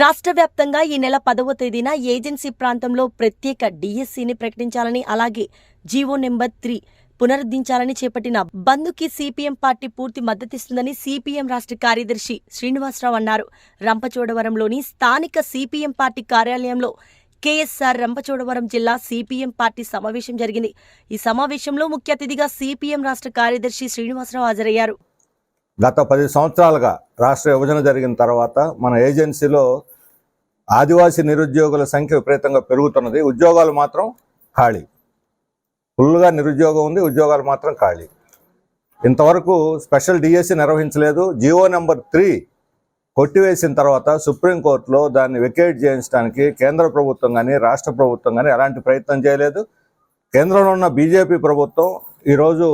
రాష్ట్ర వ్యాప్తంగా ఈ నెల పదవ తేదీన ఏజెన్సీ ప్రాంతంలో ప్రత్యేక డిఎస్సిని ప్రకటించాలని అలాగే జీవో నెంబర్ త్రీ పునరుద్ధరించాలని చేపట్టిన బంద్కి సిపిఎం పార్టీ పూర్తి మద్దతిస్తుందని సిపిఎం రాష్ట్ర కార్యదర్శి శ్రీనివాసరావు అన్నారు. రంపచోడవరంలోని స్థానిక సిపిఎం పార్టీ కార్యాలయంలో కేఎస్ఆర్ రంపచోడవరం జిల్లా సిపిఎం పార్టీ సమావేశం జరిగింది. ఈ సమావేశంలో ముఖ్య అతిథిగా సిపిఎం రాష్ట్ర కార్యదర్శి శ్రీనివాసరావు హాజరయ్యారు. గత పది సంవత్సరాలుగా రాష్ట్ర విభజన జరిగిన తర్వాత మన ఏజెన్సీలో ఆదివాసీ నిరుద్యోగుల సంఖ్య విపరీతంగా పెరుగుతున్నది. ఉద్యోగాలు మాత్రం ఖాళీ. ఫుల్గా నిరుద్యోగం ఉంది ఉద్యోగాలు మాత్రం ఖాళీ. ఇంతవరకు స్పెషల్ డిఎస్సి నిర్వహించలేదు. జియో నెంబర్ త్రీ కొట్టివేసిన తర్వాత సుప్రీంకోర్టులో దాన్ని వెకేట్ చేయించడానికి కేంద్ర ప్రభుత్వం కానీ రాష్ట్ర ప్రభుత్వం కానీ ఎలాంటి ప్రయత్నం చేయలేదు. కేంద్రంలో ఉన్న బీజేపీ ప్రభుత్వం ఈరోజు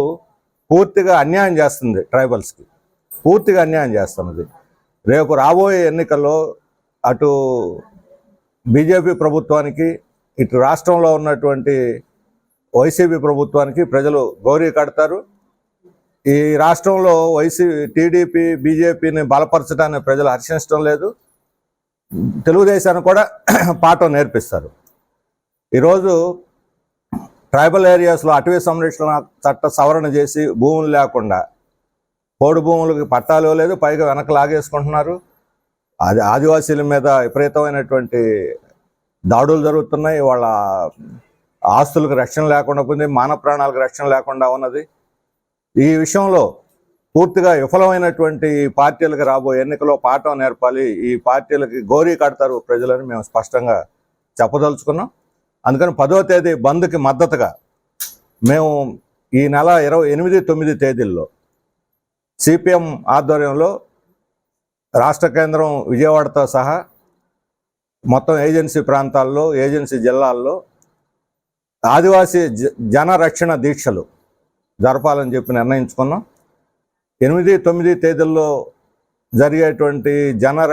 పూర్తిగా అన్యాయం చేస్తుంది ట్రైబల్స్కి. పూర్తిగా అన్యాయం చేస్తున్నది. రేపు రాబోయే ఎన్నికల్లో అటు బీజేపీ ప్రభుత్వానికి ఇటు రాష్ట్రంలో ఉన్నటువంటి వైసీపీ ప్రభుత్వానికి ప్రజలు గౌరీ కడతారు. ఈ రాష్ట్రంలో వైసీ టీడీపీ బీజేపీని బలపరచడాన్ని ప్రజలు హర్షించడం లేదు. తెలుగుదేశాన్ని కూడా పాఠం నేర్పిస్తారు. ఈరోజు ట్రైబల్ ఏరియాస్లో అటవీ సంరక్షణ చట్ట సవరణ చేసి భూములు లేకుండా పోడు భూములకి పట్టాలు లేదు పైగా వెనక లాగేసుకుంటున్నారు. అది ఆదివాసీల మీద విపరీతమైనటువంటి దాడులు జరుగుతున్నాయి. వాళ్ళ ఆస్తులకు రక్షణ లేకుండా పోయింది మానవ ప్రాణాలకు రక్షణ లేకుండా ఉన్నది. ఈ విషయంలో పూర్తిగా విఫలమైనటువంటి పార్టీలకు రాబోయే ఎన్నికలో పాఠం నేర్పాలి. ఈ పార్టీలకి గోరీ కడతారు ప్రజలని మేము స్పష్టంగా చెప్పదలుచుకున్నాం. అందుకని పదో తేదీ బంద్కి మద్దతుగా మేము ఈ నెల ఇరవై ఎనిమిది తొమ్మిది తేదీల్లో సిపిఎం ఆధ్వర్యంలో రాష్ట్ర కేంద్రం విజయవాడతో సహా మొత్తం ఏజెన్సీ ప్రాంతాల్లో ఏజెన్సీ జిల్లాల్లో ఆదివాసీ జ- జన రక్షణ దీక్షలు జరపాలని చెప్పి నిర్ణయించుకున్నాం. ఎనిమిది తొమ్మిది తేదీల్లో జరిగేటువంటి జన